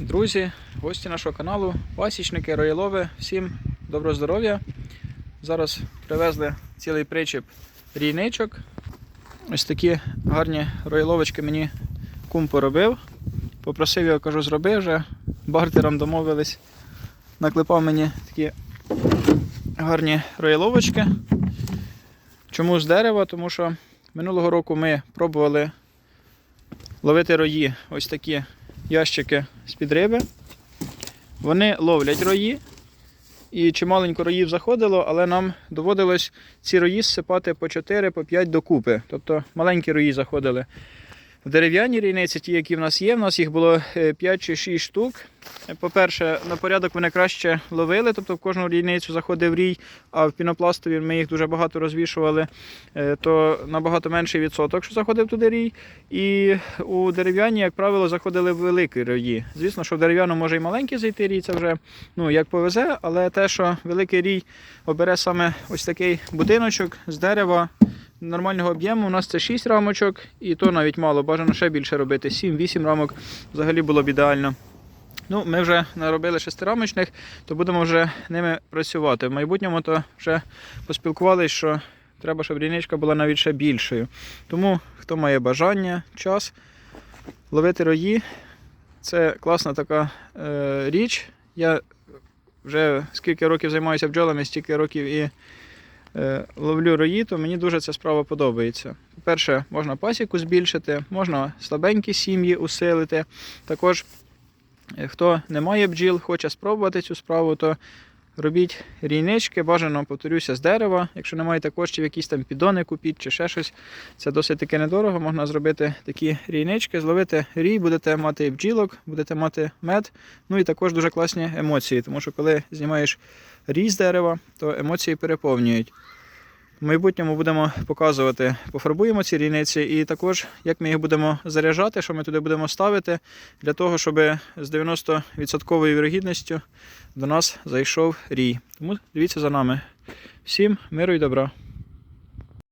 Друзі, гості нашого каналу, пасічники, роялови, всім доброго здоров'я. Зараз привезли цілий причіп рійничок. Ось такі гарні рояловочки мені кум поробив. Попросив його, кажу, зроби вже. Бартером домовились. Наклепав мені такі гарні рояловочки. Чому з дерева? Тому що минулого року ми пробували ловити рої ось такі ящики з-під риби. Вони ловлять рої. І чималенько роїв заходило, але нам доводилось ці рої зсипати по 4 по 5 докупи. Тобто маленькі рої заходили. В дерев'яній рійниці, ті, які в нас є, в нас їх було 5 чи 6 штук. По-перше, на порядок вони краще ловили, тобто в кожну рійницю заходив рій, а в пінопластові ми їх дуже багато розвішували, е, то набагато менший відсоток, що заходив туди рій. І у дерев'яні, як правило, заходили великі рої. Звісно, що в дерев'яну може і маленький зайти рій, це вже ну, як повезе, але те, що великий рій обере саме ось такий будиночок з дерева. Нормального об'єму у нас це 6 рамочок, і то навіть мало, бажано ще більше робити. 7-8 рамок взагалі було б ідеально. Ну, ми вже наробили шестирамочних, то будемо вже ними працювати. В майбутньому то вже поспілкувалися, що треба, щоб ріничка була навіть ще більшою. Тому, хто має бажання, час ловити рої, це класна така е, річ. Я вже скільки років займаюся бджолами, стільки років і ловлю рої, то мені дуже ця справа подобається. По-перше, можна пасіку збільшити, можна слабенькі сім'ї усилити. Також Е, Хто не має бджіл, хоче спробувати цю справу, то робіть рійнички, бажано, повторюся, з дерева. Якщо не маєте коштів, якісь там підони купіть чи ще щось. Це досить таки недорого. Можна зробити такі рійнички, зловити рій, будете мати бджілок, будете мати мед. Ну і також дуже класні емоції, тому що коли знімаєш рій з дерева, то емоції переповнюють. В майбутньому будемо показувати, пофарбуємо ці рійниці і також як ми їх будемо заряджати, що ми туди будемо ставити, для того, щоб з 90% вірогідністю до нас зайшов рій. Тому дивіться за нами. Всім миру і добра.